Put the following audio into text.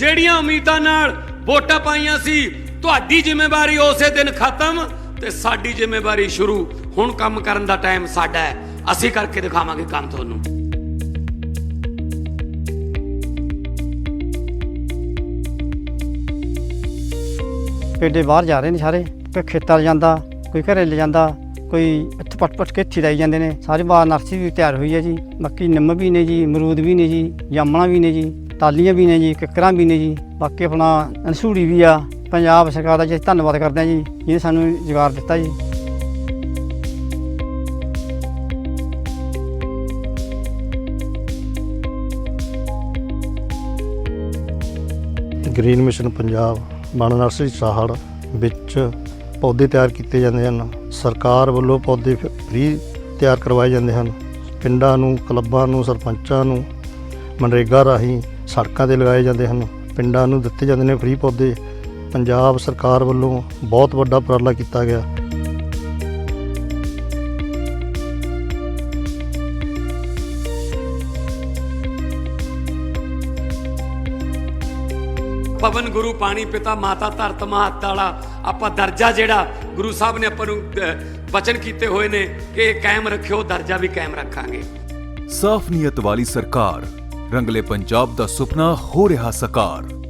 ਜਿਹੜੀਆਂ ਉਮੀਦਾਂ ਨਾਲ ਵੋਟਾਂ ਪਾਈਆਂ ਸੀ, ਤੁਹਾਡੀ ਜ਼ਿੰਮੇਵਾਰੀ ਉਸੇ ਦਿਨ ਖਤਮ ਤੇ ਸਾਡੀ ਜ਼ਿੰਮੇਵਾਰੀ ਸ਼ੁਰੂ। ਹੁਣ ਕੰਮ ਕਰਨ ਦਾ ਟਾਈਮ ਸਾਡਾ ਹੈ। ਅਸੀਂ ਕਰਕੇ ਦਿਖਾਵਾਂਗੇ ਕੰਮ ਤੁਹਾਨੂੰ। ਪੇਡੇ ਬਾਹਰ ਜਾ ਰਹੇ ਨੇ ਸਾਰੇ। ਕੋਈ ਖੇਤਾਂ 'ਚ ਜਾਂਦਾ, ਕੋਈ ਘਰੇ ਲੈ ਜਾਂਦਾ, ਕੋਈ ਇੱਥੇ ਪਟ ਪਟ ਕੇ ਇੱਥੇ ਲਾਈ ਜਾਂਦੇ ਨੇ। ਸਾਰੇ ਬਾਹਰ ਨਰਸਰੀ ਵੀ ਤਿਆਰ ਹੋਈ ਹੈ ਜੀ। ਬਾਕੀ ਨਿੰਮ ਵੀ ਨੇ ਜੀ, ਅਮਰੂਦ ਵੀ ਨੇ ਜੀ, ਜਾਮਣਾ ਵੀ ਨੇ ਜੀ। ਤਾਲੀਆਂ ਵੀ ਨੇ ਜੀ, ਕਿੱਕਰਾਂ ਵੀ ਨੇ ਜੀ, ਬਾਕੀ ਆਪਣਾ ਅਨਸੂੜੀ ਵੀ ਆ, ਪੰਜਾਬ ਸਰਕਾਰ ਦਾ ਜੀ ਧੰਨਵਾਦ ਕਰਦੇ ਹਾਂ ਜੀ, ਜਿਹਨੇ ਸਾਨੂੰ ਰੁਜ਼ਗਾਰ ਦਿੱਤਾ ਜੀ। ਗ੍ਰੀਨ ਮਿਸ਼ਨ ਪੰਜਾਬ ਬਣ ਨਰਸਰੀ ਸਾਹੜ ਵਿੱਚ ਪੌਦੇ ਤਿਆਰ ਕੀਤੇ ਜਾਂਦੇ ਹਨ। ਸਰਕਾਰ ਵੱਲੋਂ ਪੌਦੇ ਫ੍ਰੀ ਤਿਆਰ ਕਰਵਾਏ ਜਾਂਦੇ ਹਨ। ਪਿੰਡਾਂ ਨੂੰ, ਕਲੱਬਾਂ ਨੂੰ, ਸਰਪੰਚਾਂ ਨੂੰ, ਮਨਰੇਗਾ ਰਾਹੀਂ ਸੜਕਾਂ ਤੇ ਲਗਾਏ ਜਾਂਦੇ ਹਨ। ਪਿੰਡਾਂ ਨੂੰ ਦਿੱਤੇ ਜਾਂਦੇ ਨੇ ਫ੍ਰੀ ਪੌਦੇ। ਪੰਜਾਬ ਸਰਕਾਰ ਵੱਲੋਂ ਬਹੁਤ ਵੱਡਾ ਉਪਰਾਲਾ ਕੀਤਾ ਗਿਆ। ਪਵਨ ਗੁਰੂ ਪਾਣੀ ਪਿਤਾ ਮਾਤਾ ਧਰਤ ਮਹੱਤ ਵਾਲਾ ਆਪਾਂ ਦਰਜਾ ਜਿਹੜਾ ਗੁਰੂ ਸਾਹਿਬ ਨੇ ਆਪਾਂ ਨੂੰ ਵਚਨ ਕੀਤੇ ਹੋਏ ਨੇ ਕਿ ਕਾਇਮ ਰੱਖਿਓ ਦਰਜਾ ਵੀ ਕਾਇਮ ਰੱਖਾਂਗੇ। ਸਾਫ਼ ਨੀਅਤ ਵਾਲੀ ਸਰਕਾਰ ਰੰਗਲੇ ਪੰਜਾਬ ਦਾ ਸੁਪਨਾ ਹੋ ਰਿਹਾ ਸਾਕਾਰ।